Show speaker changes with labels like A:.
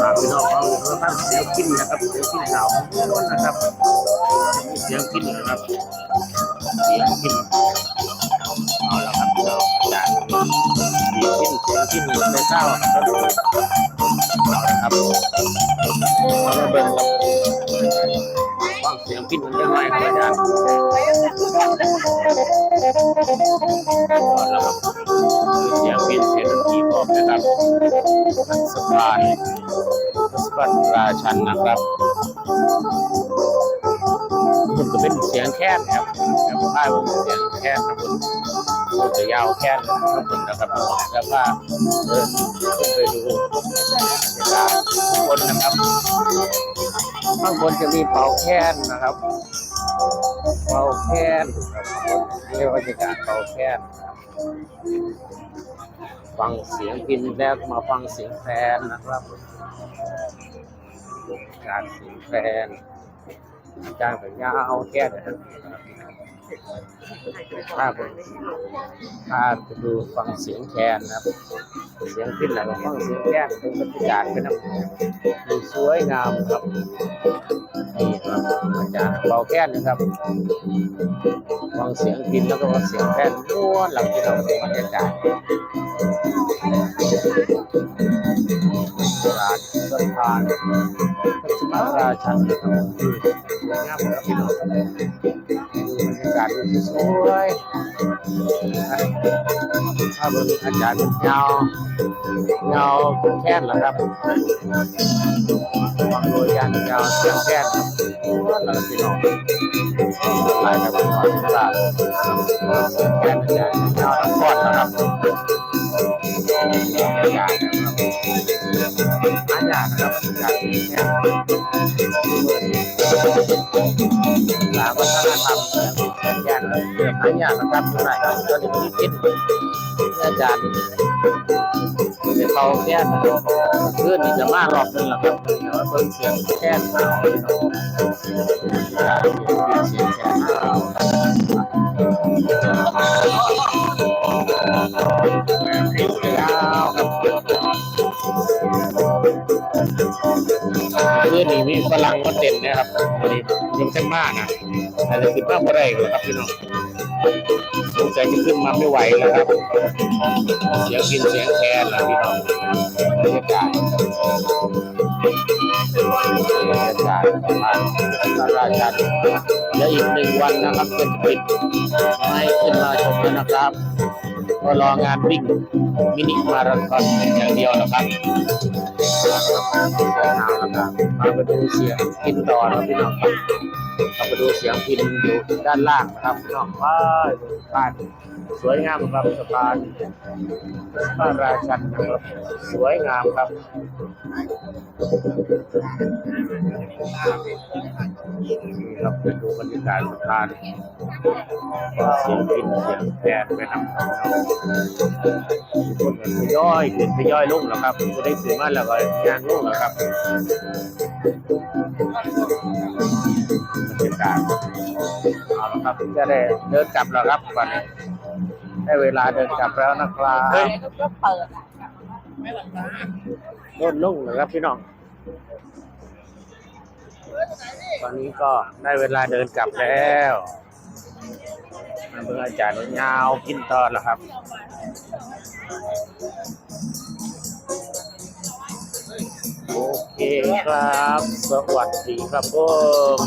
A: ฝากพี่น้องฟังนะครับเสียงกินนะครับเสียงกินหนาวร้นนะครับเสียงกินนะครับเสียงกินเอาละครับพี่น้องอาจารย์เสียงกินเสียงกินในเศร้าครับเอาละครับมาเบิ่งครับฟังเสียงกินมันยังไงครับอาจารย์ เอาละครับเสียงกินเสียงดนตรีพร้อมนะครับสะพานสะพานราชันนะครับมันก็เป็นเสียงแค้นครับแล้ายเป็นเสียงแค้นครับผมมันจะยาวแค้นครับผมนะครับแล้วก็เดินขึ้นไปดูบรรยากาศข้างบนนะครับข้างบนจะมีเป่าแค้นนะครับ เป่าแค้นเรียกว่าบรรยากาศเป่าแค้นฟังเสียงพินแล้วมาฟังเสียงแฟนนะครับการเสียงแฟนอาจารย์สัญญาเอาแค่นะครับถ้าผมถ้าดูฟังเสียงแคนนะครับ เสียงขึ้นแล้วฟังเสียงแคนเป็นบรรยากาศเป็นดูสวยงามครับ นี่ครับอาจารย์เบาแค้นนะครับฟังเสียงพินแล้วก็เสียงแค้นม้วนหลังที่เราดูบรรยากาศร้านสะพานพัชมาราชันนะครับงามครับพี่น้องบรรยากาศสวย ถ้าเป็นอาจารย์เงาเงาแค่นเหรอครับฟังโดยยานเงาเสียงแค่นครับม้วนหลังพี่น้องหลายครับพี่น้องตลาดแค่นอาจารย์เงาทั้งก้อนนะครับบรรยากาศนะครับหายากนะครับบรรยากาศแค่หลาวัฒนธรรมแค่นแค่เรื่องหายากนะครับเท่าไหร่ครับตอนนี้มีคิด อาจารย์เป็นเขาแค่นเพื่อนนี่จะมารอบนึงแล้วครับเดี๋ยวเพิ่งเสียงแค่นเอาเสียงแค่นเอายาวครับคือนี่มีฝรั่งมาเต้นนะครับวันนี้ยังจังมากนะอาจจะขึ้นมาบ่ได้เลยครับพี่น้อง สงสัยจะขึ้นมาไม่ไหวแล้วครับ เสียงกินเสียงแคนล่ะพี่น้องบรรยากาศบรรยากาศประมาณพระราชันเดี๋ยวอีกหนึ่งวันนะครับจะปิดให้ขึ้นมาชมแล้วนะครับ ก็รองานวิ่งมินิมาราธอนอย่างเดียวนะครับมาไปดูเสียงพินต่อนะครับพี่น้องครับ เราไปดูเสียงพินอยู่ด้านล่างนะครับน้องว้ายบ้านสวยงามครับสะพานพระราชันนะครับสวยงามครับนี่ครับไปดูบรรยากาศสะพานเสียงพินเสียงแคนไปนำครับคนทยอยขึ้นทยอยลงแล้วครับจะได้ถึงมาแล้วก็ยางลงแล้วครับ บรรยากาศเอาละครับจะได้เดินกลับแล้วครับวันนี้ได้เวลาเดินกลับแล้วนะครับ
B: ก็เปิดอะ
A: ลดลงนะครับพี่น้อง ตอนนี้ก็ได้เวลาเดินกลับแล้วมาเบิ่งอาจารย์ยาวกินตอนแล้วครับ เคครับ สวัสดีครับผม